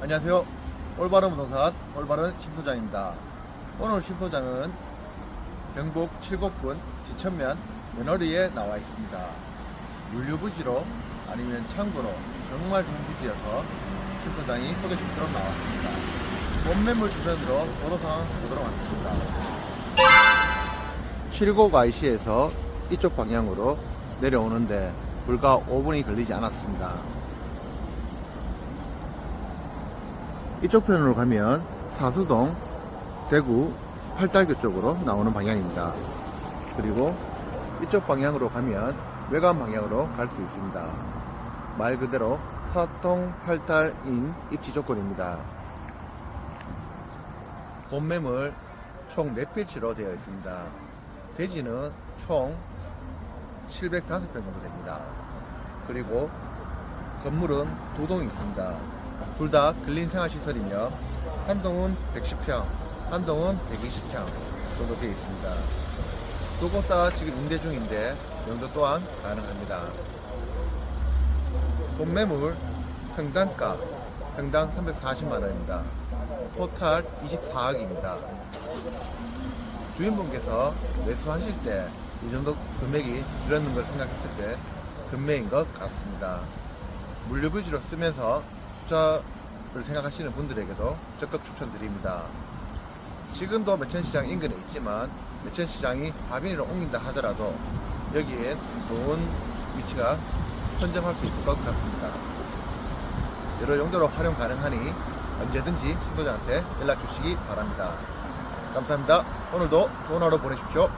안녕하세요. 올바른 부동산 올바른 심소장입니다. 오늘 심소장은 경북 칠곡군 지천면 며느리에 나와 있습니다. 물류부지로 아니면 창고로 정말 좋은 부지여서 심소장이 소개시키도록 나왔습니다. 원매물 주변으로 도로 상황 보도록 하겠습니다. 칠곡 IC에서 이쪽 방향으로 내려오는데 불과 5분이 걸리지 않았습니다. 이쪽 편으로 가면 사수동, 대구, 팔달교 쪽으로 나오는 방향입니다. 그리고 이쪽 방향으로 가면 외관 방향으로 갈 수 있습니다. 말 그대로 사통 팔달인 입지 조건입니다. 본매물 총 4필지로 되어 있습니다. 대지는 총 705평 정도 됩니다. 그리고 건물은 두 동이 있습니다. 둘 다 근린 생활시설이며 한 동은 110평, 한 동은 120평 정도 되어 있습니다. 두곳다 지금 임대 중인데 연도 또한 가능합니다. 본매물 평당가 평당 340만원입니다. 토탈 24억입니다. 주인분께서 매수하실 때 이 정도 금액이 들었는 걸 생각했을 때 금매인 것 같습니다. 물류부지로 쓰면서 투자를 생각하시는 분들에게도 적극 추천드립니다. 지금도 매천시장 인근에 있지만 매천시장이 하빈으로 옮긴다 하더라도 여기에 좋은 위치가 선점할 수 있을 것 같습니다. 여러 용도로 활용 가능하니 언제든지 신도자한테 연락 주시기 바랍니다. 감사합니다. 오늘도 좋은 하루 보내십시오.